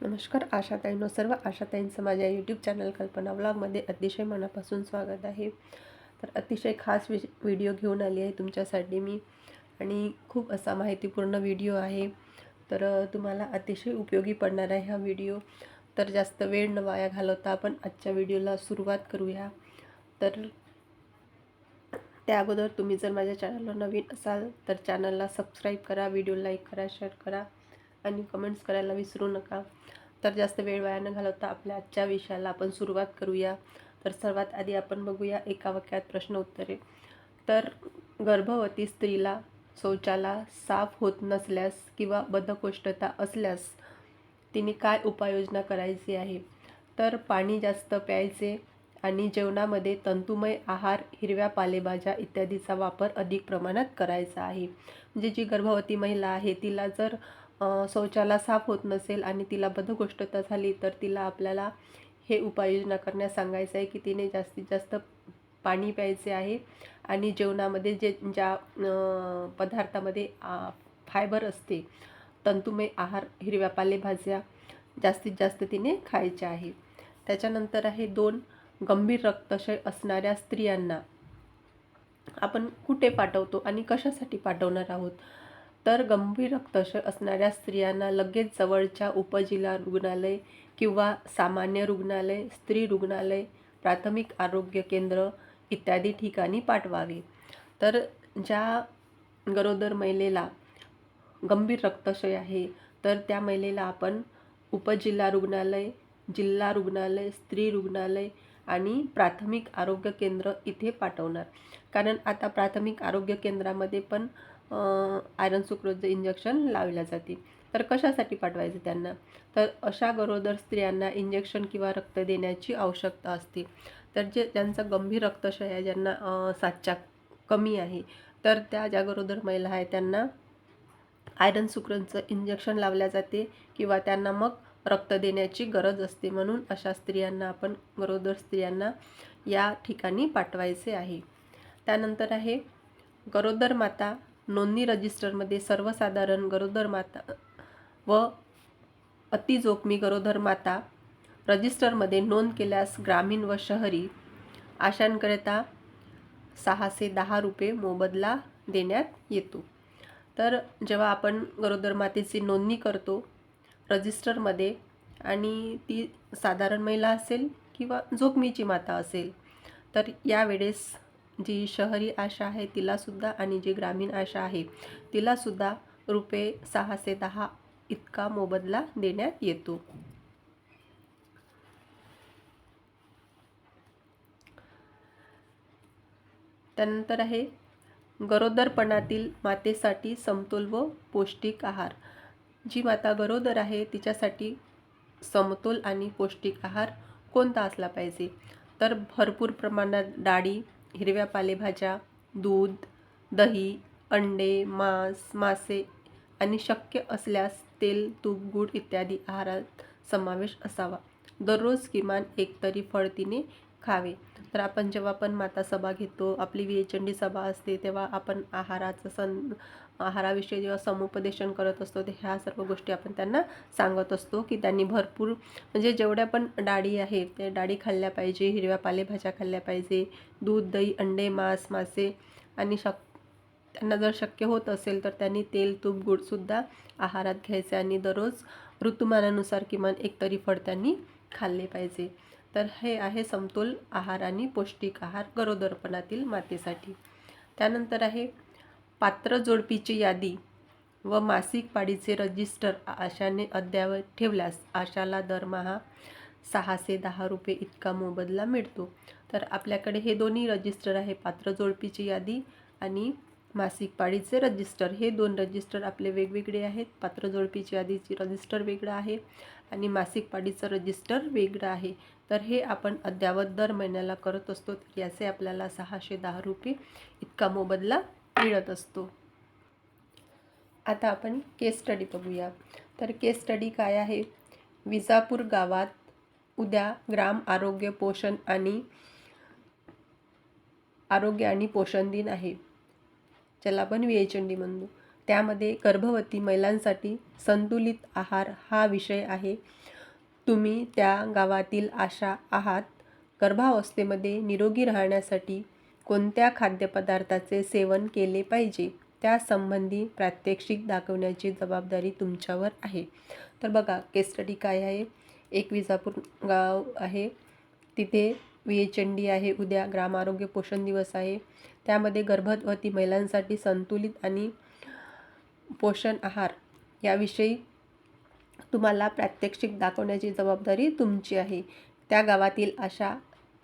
नमस्कार आशाताईंनो. सर्व आशाताईंचं माझ्या यूट्यूब चॅनल कल्पना व्लॉगमध्ये अतिशय मनापासून स्वागत आहे. तर अतिशय खास वि व्हिडिओ घेऊन आली आहे तुमच्यासाठी मी. आणि खूप असा माहितीपूर्ण व्हिडिओ आहे. तर तुम्हाला अतिशय उपयोगी पडणार आहे हा व्हिडिओ तर जास्त वेळ न वाया घालवता आपण आजच्या व्हिडिओला सुरुवात करूया. तर त्या अगोदर तुम्ही जर माझ्या चॅनलला नवीन असाल तर चॅनलला सबस्क्राईब करा व्हिडिओ लाईक करा शेअर करा. आणि कमेंट्स करायला विसरू नका. तर जास्त वेळ वाया न घालवता आपल्या आजच्या विषयाला आपण सुरुवात करूया. तर सर्वात आधी आपण बघूया एका वाक्यात प्रश्न उत्तरे. तर गर्भवती स्त्रीला शौचाला साफ होत नसल्यास किंवा बद्धकोष्ठता असल्यास तिने काय उपाययोजना करायची आहे? तर पाणी जास्त प्यायचे आणि जेवणामध्ये तंतुमय आहार हिरव्या पालेभाज्या इत्यादीचा वापर अधिक प्रमाणात करायचा आहे. म्हणजे जी गर्भवती महिला आहे तिला जर शौचाला साफ होत नसेल आणि तिला बद्धकोष्ठता झाली तर तिला आपल्याला हे उपाययोजना करण्यास सांगायचं आहे की तिने जास्तीत जास्त पाणी प्यायचे आहे आणि जेवणामध्ये जे ज्या पदार्थामध्ये फायबर असते तंतुमय आहार हिरव्या पालेभाज्या जास्तीत जास्त तिने खायच्या आहे. त्याच्यानंतर आहे दोन गंभीर रक्तक्षय असणाऱ्या स्त्रियांना आपण कुठे पाठवतो आणि कशासाठी पाठवणार आहोत? तर गंभीर रक्तक्षय असणाऱ्या स्त्रियांना लगेच जवळच्या उपजिल्हा रुग्णालय किंवा सामान्य रुग्णालय स्त्री रुग्णालय प्राथमिक आरोग्य केंद्र इत्यादी ठिकाणी पाठवावे. तर ज्या गरोदर महिलेला गंभीर रक्तक्षय आहे तर त्या महिलेला आपण उपजिल्हा रुग्णालय जिल्हा रुग्णालय स्त्री रुग्णालय आणि प्राथमिक आरोग्य केंद्र इथे पाठवणार. कारण आता प्राथमिक आरोग्य केंद्रामध्ये पण आयरन सुक्रोजचं इंजेक्शन लावल्या जाते तर कशासाठी पाठवायचं त्यांना? तर अशा गरोदर स्त्रियांना इंजेक्शन किंवा रक्त देण्याची आवश्यकता असते. तर जे त्यांचा गंभीर रक्तक्षय आहे ज्यांना सातच्या कमी आहे तर त्या ज्या गरोदर महिला आहे त्यांना आयरन सुक्रोजचं इंजेक्शन लावल्या जाते किंवा त्यांना मग रक्त देण्याची गरज असते म्हणून अशा स्त्रियांना आपण गरोदर स्त्रियांना या ठिकाणी पाठवायचे आहे. त्यानंतर आहे गरोदर माता नोंदणी रजिस्टरमध्ये सर्वसाधारण गरोदर माता व अतिजोखमी गरोदर माता रजिस्टरमध्ये नोंद केल्यास ग्रामीण व शहरी आशांकरिता सहाशे दहा रुपये मोबदला देण्यात येतो. तर जेव्हा आपण गरोदर मातेची नोंदणी करतो रजिस्टरमध्ये आणि ती साधारण महिला असेल किंवा जोखमीची माता असेल तर यावेळेस जी शहरी आशा आहे तिलासुद्धा आणि जी ग्रामीण आशा आहे तिलासुद्धा रुपये सहाशे दहा इतका मोबदला देण्यात येतो. त्यानंतर आहे गरोदरपणातील मातेसाठी समतोल व पौष्टिक आहार. जी माता गरोदर आहे तिच्यासाठी समतोल आणि पौष्टिक आहार कोणता असला पाहिजे? तर भरपूर प्रमाणात डाळी हिरव्या पालेभाज्या दूध दही अंडे मांस मासे आणि शक्य असल्यास तेल तूप गूळ इत्यादी आहारात समावेश असावा. दररोज किमान एक तरी फळ तिने खावे. तर आपण जेव्हा पण माता सभा घेतो आपली विचंडी सभा असते तेव्हा आपण आहाराचं सं आहाराविषयी जेव्हा समुपदेशन करत असतो ते ह्या सर्व गोष्टी आपण त्यांना सांगत असतो की त्यांनी भरपूर म्हणजे जेवढ्या पण डाळी आहेत त्या डाळी खाल्ल्या पाहिजे हिरव्या पालेभाज्या खाल्ल्या पाहिजे दूध दही अंडे मांस मासे आणि शक त्यांना जर शक्य होत असेल तर त्यांनी तेल तूप गूळसुद्धा आहारात घ्यायचे आणि दररोज ऋतुमानानुसार किमान एक तरी फळ त्यांनी खाल्ले पाहिजे. तर हे आहे समतोल आहार आणि पौष्टिक आहार गरोदरपणातील मातेसाठी. त्यानंतर आहे पात्र जोडपीची यादी व मासिक पाळीचे रजिस्टर आशाने अद्यावत ठेवल्यास आशाला दरमहा सहाशे दहा रुपये इतका मोबदला मिळतो. तर आपल्याकडे हे दोन्ही रजिस्टर आहे पात्र जोडपीची यादी आणि मासिक पाळीचे रजिस्टर. हे दोन रजिस्टर आपले वेगवेगळे आहेत. पात्र जोडपीची यादीची रजिस्टर वेगळं आहे आणि मासिक पाळीचं रजिस्टर वेगळं आहे. तर हे आपण अद्ययावत दर महिन्याला करत असतो तर याचे आपल्याला सहाशे दहा रुपये इतका मोबदला मिळत असतो. आता आपण केस स्टडी बघूया. तर केस स्टडी काय आहे? विजापूर गावात उद्या ग्राम आरोग्य पोषण आणि आरोग्य आणि पोषण दिन आहे. ज्याला आपण विएचंडी म्हणतो त्यामध्ये गर्भवती महिलांसाठी संतुलित आहार हा विषय आहे. तुम्ही त्या गावातील आशा आहात? गर्भावस्थेमध्ये निरोगी राहण्यासाठी कोणत्या खाद्यपदार्थाचे सेवन केले पाहिजे? त्यासंबंधी प्रात्यक्षिक दाखवण्याची जबाबदारी तुमच्यावर आहे. तर बघा केस स्टडी काय आहे? एक विजापूर गाव आहे. तिथे वियचंडी आहे. उद्या ग्राम आरोग्य पोषण दिवस आहे. त्यामध्ये गर्भवती महिलांसाठी संतुलित आणि पोषण आहार याविषयी तुम्हाला प्रात्यक्षिक दाखवण्याची जबाबदारी तुमची आहे. त्या गावातील आशा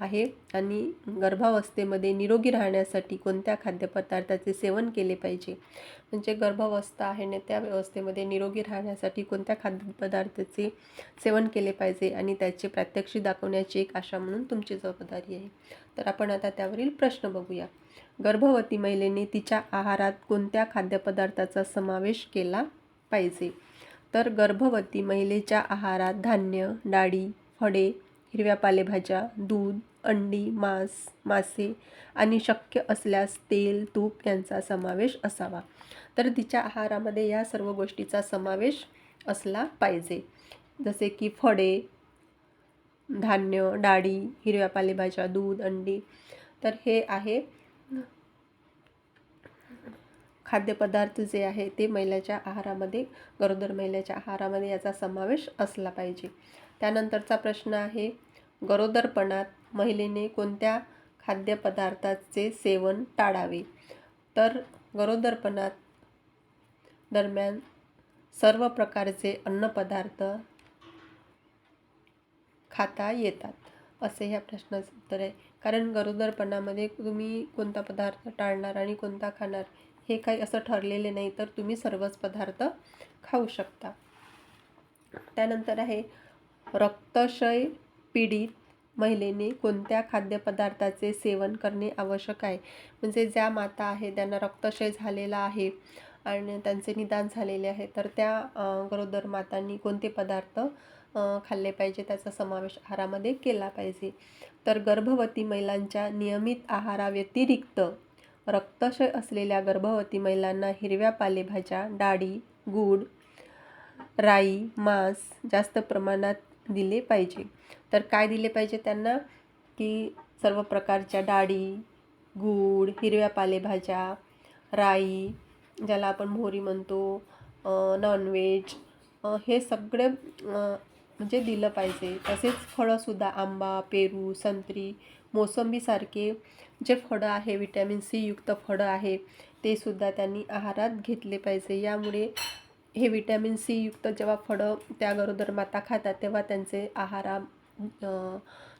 आहे आणि गर्भावस्थेमध्ये निरोगी राहण्यासाठी कोणत्या खाद्यपदार्थाचे सेवन केले पाहिजे? म्हणजे गर्भावस्था आहे ना त्या व्यवस्थेमध्ये निरोगी राहण्यासाठी कोणत्या खाद्यपदार्थाचे सेवन केले पाहिजे आणि त्याचे प्रात्यक्षिक दाखवण्याची एक आशा म्हणून तुमची जबाबदारी आहे. तर आपण आता त्यावरील प्रश्न बघूया. गर्भवती महिलेने तिच्या आहारात कोणत्या खाद्यपदार्थाचा समावेश केला पाहिजे? तर गर्भवती महिलेच्या आहारात धान्य डाळी फळे हिरव्या पालेभाज्या दूध अंडी मांस मासे आणि शक्य असल्यास तेल तूप यांचा समावेश असावा. तर तिच्या आहारामध्ये या सर्व गोष्टीचा समावेश असला पाहिजे. जसे की फळे धान्य डाळी हिरव्या पालेभाज्या दूध अंडी. तर हे आहे खाद्यपदार्थ जे आहे ते महिलेच्या आहारामध्ये गरोदर महिलेच्या आहारामध्ये याचा समावेश असला पाहिजे. त्यानंतरचा प्रश्न आहे गरोदरपणात महिलेने कोणत्या खाद्यपदार्थाचे सेवन टाळावे? तर गरोदरपणात दरम्यान सर्व प्रकारचे अन्नपदार्थ खाता येतात असे ह्या प्रश्नाचं उत्तर आहे. कारण गरोदरपणामध्ये तुम्ही कोणता पदार्थ टाळणार आणि कोणता खाणार हे काही असं ठरलेले नाही तर तुम्ही सर्वच पदार्थ खाऊ शकता. त्यानंतर आहे रक्तक्षय पीडित महिलेने कोणत्या खाद्यपदार्थाचे सेवन करणे आवश्यक आहे? म्हणजे ज्या माता आहे त्यांना रक्तक्षय झालेला आहे आणि त्यांचे निदान झालेले आहे तर त्या गरोदर मातांनी कोणते पदार्थ खाल्ले पाहिजे? त्याचा समावेश आहारामध्ये केला पाहिजे. तर गर्भवती महिलांच्या नियमित आहाराव्यतिरिक्त रक्तक्षय असलेल्या गर्भवती महिलांना हिरव्या पालेभाज्या डाळी गूळ राई मांस जास्त प्रमाणात दिले पाहिजे. तर काय दिले पाहिजे त्यांना? की सर्व प्रकारच्या डाळी गूळ हिरव्या पालेभाज्या राई ज्याला आपण मोहरी म्हणतो नॉनव्हेज हे सगळे म्हणजे दिलं पाहिजे. तसेच फळंसुद्धा आंबा पेरू संत्री मोसंबीसारखे जे फळं आहे विटॅमिन सी युक्त फळं आहे ते सुद्धा त्यांनी आहारात घेतले पाहिजे. यामुळे हे विटॅमिन सी युक्त जेव्हा फळं त्या गरोदर माता खातात तेव्हा त्यांचे आहारा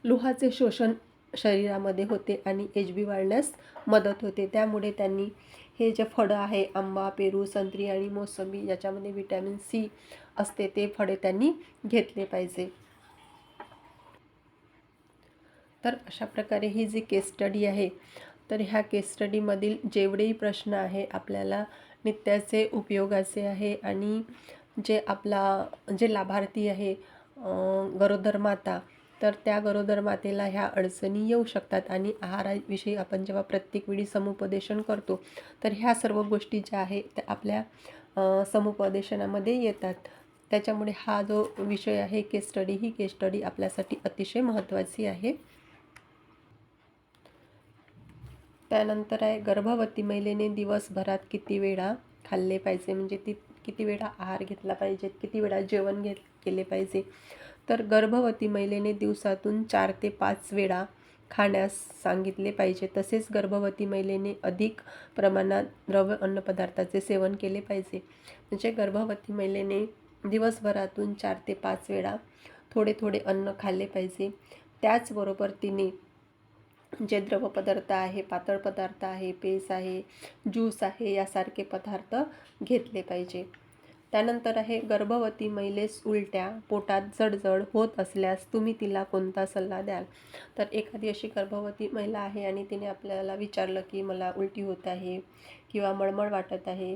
लोहाचे शोषण शरीरामध्ये होते आणि एच बी वाढण्यास मदत होते. त्यामुळे त्यांनी हे जे फळं आहे आंबा पेरू संत्री आणि मोसंबी याच्यामध्ये विटॅमिन सी असते ते फळे त्यांनी घेतले पाहिजे. तर अशा प्रकारे ही जी केस स्टडी आहे तर ह्या केस स्टडीमधील जेवढेही प्रश्न आहे आपल्याला नित्याचे उपयोगाचे आहे आणि जे आपला जे लाभार्थी आहे गरोदर माता तर त्या गरोदर मातेला ह्या अडचणी येऊ शकतात आणि आहाराविषयी आपण जेव्हा प्रत्येक वेळी समुपदेशन करतो तर ह्या सर्व गोष्टी ज्या आहे त्या आपल्या समुपदेशनामध्ये येतात. त्याच्यामुळे हा जो विषय आहे केस स्टडी ही केस स्टडी आपल्यासाठी अतिशय महत्त्वाची आहे. त्यानंतर आहे गर्भवती महिलेने दिवसभरात किती वेळा खाल्ले पाहिजे? म्हणजे ती किती वेळा आहार घेतला पाहिजे? किती वेळा जेवण घेत केले पाहिजे? तर गर्भवती महिलेने दिवसातून चार ते पाच वेळा खाण्यास सांगितले पाहिजे. तसेच गर्भवती महिलेने अधिक प्रमाणात द्रव्य अन्नपदार्थाचे सेवन केले पाहिजे. म्हणजे गर्भवती महिलेने दिवसभरातून चार ते पाच वेळा थोडे थोडे अन्न खाल्ले पाहिजे. त्याचबरोबर तिने जे द्रवपदार्थ आहे पातळ पदार्थ आहे पेस आहे ज्यूस आहे यासारखे पदार्थ घेतले पाहिजे. त्यानंतर आहे गर्भवती महिलेस उलट्या पोटात जडजड होत असल्यास तुम्ही तिला कोणता सल्ला द्याल? तर एखादी अशी गर्भवती महिला आहे आणि तिने आपल्याला विचारलं की मला उलटी होत आहे किंवा मळमळ वाटत आहे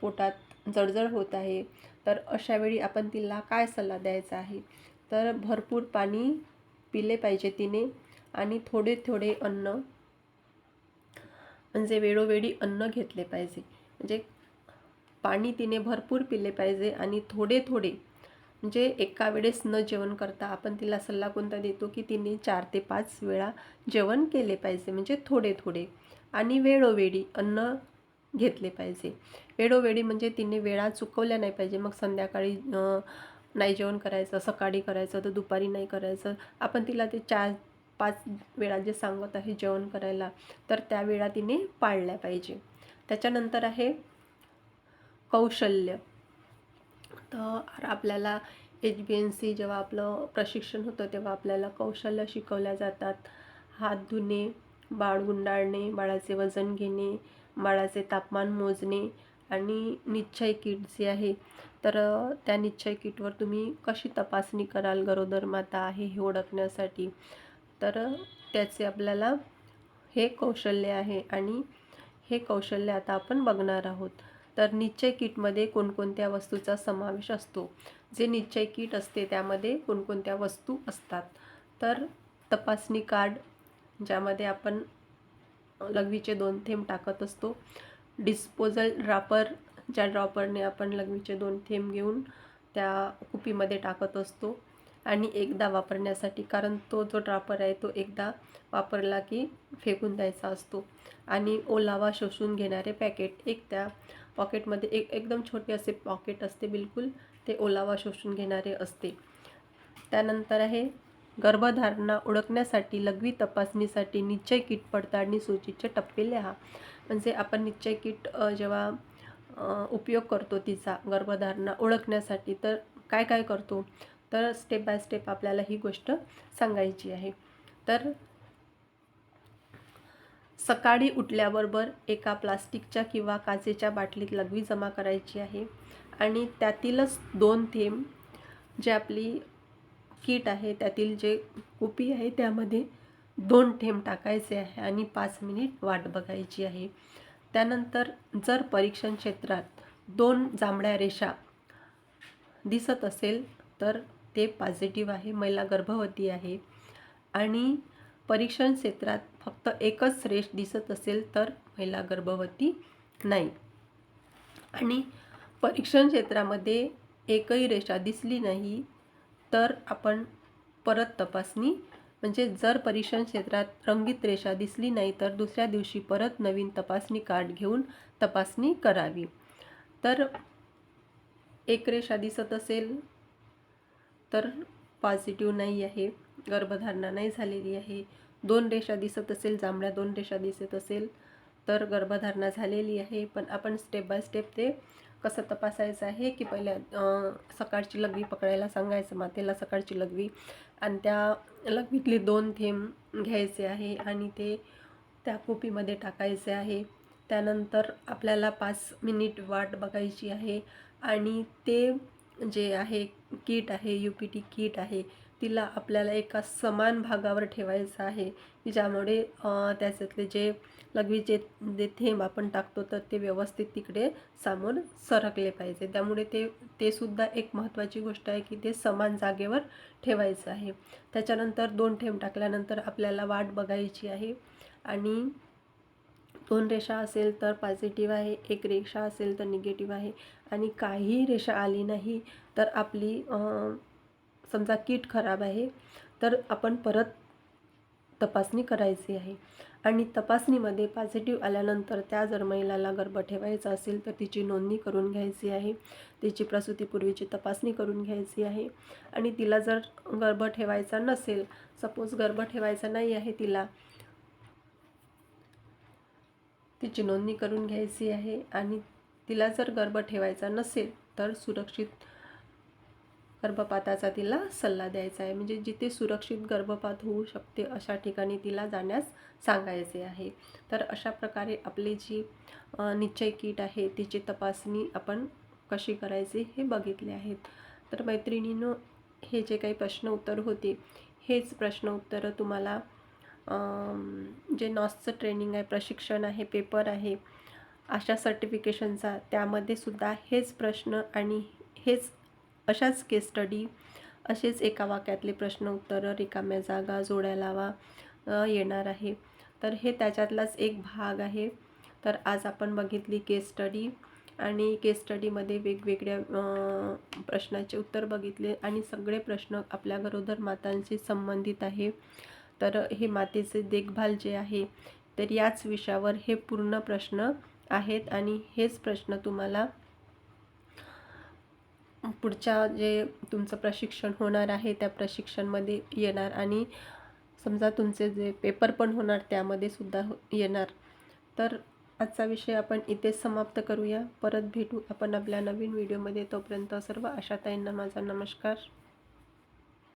पोटात जडजड होत आहे तर अशावेळी आपण तिला काय सल्ला द्यायचा आहे? तर भरपूर पाणी पिले पाहिजे तिने. आणि थोडे थोडे अन्न. म्हणजे वेळोवेळी अन्न घेतले पाहिजे. म्हणजे पाणी तिने भरपूर पिले पाहिजे आणि थोडे थोडे. म्हणजे एका वेळेस न जेवण करता आपण तिला सल्ला कोणता देतो की तिने चार ते पाच वेळा जेवण केले पाहिजे. म्हणजे थोडे थोडे. आणि वेळोवेळी अन्न घेतले पाहिजे. वेळोवेळी म्हणजे तिने वेळा चुकवल्या नाही पाहिजे. मग संध्याकाळी नाही जेवण करायचं सकाळी करायचं तर दुपारी नाही करायचं. आपण तिला ते चार पाच वेळा जे सांगत आहे जेवण करायला तर त्या वेळा तिने पाळल्या पाहिजे. त्याच्यानंतर आहे कौशल्य. तर आपल्याला एच बी एन सी जेव्हा आपलं प्रशिक्षण होतं तेव्हा आपल्याला कौशल्य शिकवल्या जातात. हात धुणे बाळ गुंडाळणे बाळाचे वजन घेणे बाळाचे तापमान मोजणे आणि निश्चय किट जे आहे तर त्या निश्चय किटवर तुम्ही कशी तपासणी कराल गरोदर माता आहे हे ओळखण्यासाठी? तर त्याचे आपल्याला हे कौशल्य आहे आणि हे कौशल्य आता आपण बघणार आहोत. तर निश्चय किटमध्ये कोणकोणत्या वस्तूचा समावेश असतो? जे निश्चय किट असते त्यामध्ये कोणकोणत्या वस्तू असतात? तर तपासणी कार्ड ज्यामध्ये आपण लघवीचे दोन थेंब टाकत असतो. डिस्पोजल ड्रॉपर ज्या ड्रॉपरने आपण लघवीचे दोन थेंब घेऊन त्या कुपीमध्ये टाकत असतो. आणि एकदा वापरण्यासाठी कारण तो जो ड्रापर आहे तो एकदा वापरला की फेकून द्यायचा असतो. आणि ओलावा शोषून घेणारे पॅकेट एक त्या पॉकेटमध्ये एक एकदम छोटे असे पॉकेट असते बिलकुल ते ओलावा शोषून घेणारे असते. त्यानंतर आहे गर्भधारणा ओळखण्यासाठी लघवी तपासणीसाठी निश्चय किट पडताळणी सूचीचे टप्पे लिहा. म्हणजे आपण निश्चय किट जेव्हा उपयोग करतो तिचा गर्भधारणा ओळखण्यासाठी तर काय काय करतो? तर स्टेप बाय स्टेप आपल्याला ही गोष्ट सांगायची आहे. तर सकाळी उठल्याबरोबर एका प्लास्टिकच्या किंवा काचेच्या बाटलीत लघवी जमा करायची आहे आणि त्यातीलच दोन थेंब जे आपली किट आहे त्यातील जे कुपी आहे त्यामध्ये दोन थेंब टाकायचे आहे आणि पाच मिनिट वाट बघायची आहे. त्यानंतर जर परीक्षण क्षेत्रात दोन जांभळ्या रेषा दिसत असेल तर ते पॉझिटिव्ह आहे महिला गर्भवती आहे. आणि परीक्षण क्षेत्रात फक्त एकच श्रेष्ठ दिसत असेल तर महिला गर्भवती नाही. आणि परीक्षण क्षेत्रामध्ये एकही रेषा दिसली नाही तर आपण परत तपासणी म्हणजे जर परीक्षण क्षेत्रात रंगीत रेषा दिसली नाही तर दुसऱ्या दिवशी परत नवीन तपासणी कार्ड घेऊन तपासणी करावी. तर एक रेषा दिसत असेल तर पॉझिटिव्ह नाही आहे गर्भधारणा नाही झालेली आहे. दोन रेषा दिसत असेल जांभळ्या दोन रेषा दिसत असेल तर गर्भधारणा झालेली आहे. पण आपण स्टेप बाय स्टेप ते कसं तपासायचं आहे की पहिल्या सकाळची लघवी पकडायला सांगायचं मातेला सकाळची लघवी. आणि त्या लघवीतले दोन थेंब घ्यायचे आहे आणि ते त्या कोपीमध्ये टाकायचे आहे. त्यानंतर आपल्याला पाच मिनिट वाट बघायची आहे आणि ते जे आहे किट आहे यू पी टी किट आहे तिला आपल्याला एका समान भागावर ठेवायचं आहे. की ज्यामुळे त्याच्यातले जे लघवीचे जे थेंब आपण टाकतो तर ते व्यवस्थित तिकडे समोर सरकले पाहिजे. त्यामुळे ते ते सुद्धा एक महत्त्वाची गोष्ट आहे की ते समान जागेवर ठेवायचं आहे. त्याच्यानंतर दोन थेंब टाकल्यानंतर आपल्याला वाट बघायची आहे. आणि दोन रेषा असेल तर पॉझिटिव्ह आहे एक रेषा असेल तर निगेटिव्ह आहे. आणि काही रेषा आली नाही तर आपली समजा किट खराब आहे तर आपण परत तपासणी करायची आहे. आणि तपासणीमध्ये पॉझिटिव्ह आल्यानंतर त्या जर महिलाला गर्भ ठेवायचा असेल तर तिची नोंदणी करून घ्यायची आहे. तिची प्रसूतीपूर्वीची तपासणी करून घ्यायची आहे. आणि तिला जर गर्भ ठेवायचा नसेल सपोज गर्भ ठेवायचा नाही आहे तिला तिची नोंदणी करून घ्यायची आहे आणि तिला जर गर्भ ठेवायचा नसेल तर सुरक्षित गर्भपाताचा तिला सल्ला द्यायचा आहे. म्हणजे जिथे सुरक्षित गर्भपात होऊ शकते अशा ठिकाणी तिला जाण्यास सांगायचे आहे. तर अशा प्रकारे आपली जी निश्चय किट आहे तिची तपासणी आपण कशी करायची हे बघितले आहेत. तर मैत्रिणीनं हे जे काही प्रश्न उत्तर होते हेच प्रश्न उत्तरं तुम्हाला जे नॉसचं ट्रेनिंग आहे प्रशिक्षण आहे पेपर आहे अशा सर्टिफिकेशनचा त्यामध्ये सुद्धा हेच प्रश्न आणि हेच अशाच केस स्टडी असेच एका वाक्यातले प्रश्न उत्तरं रिकाम्या जागा जोड्या लावा येणार आहे. तर हे त्याच्यातलाच एक भाग आहे. तर आज आपण बघितली केस स्टडी आणि केस स्टडीमध्ये वेगवेगळ्या प्रश्नाचे उत्तर बघितले आणि सगळे प्रश्न आपल्या गरोदर मातांशी संबंधित आहे. तर हे मातेचे देखभाल जे आहे तर याच विषयावर हे पूर्ण प्रश्न आहेत आणि हेच प्रश्न तुम्हाला पुढच्या जे तुमचं प्रशिक्षण होणार आहे त्या प्रशिक्षणमध्ये येणार आणि समजा तुमचे जे पेपर पण होणार त्यामध्ये सुद्धा हो- येणार. तर आजचा विषय आपण इथेच समाप्त करूया. परत भेटू आपण आपल्या नवीन व्हिडिओमध्ये. तोपर्यंत सर्व आशाताईंना माझा नमस्कार.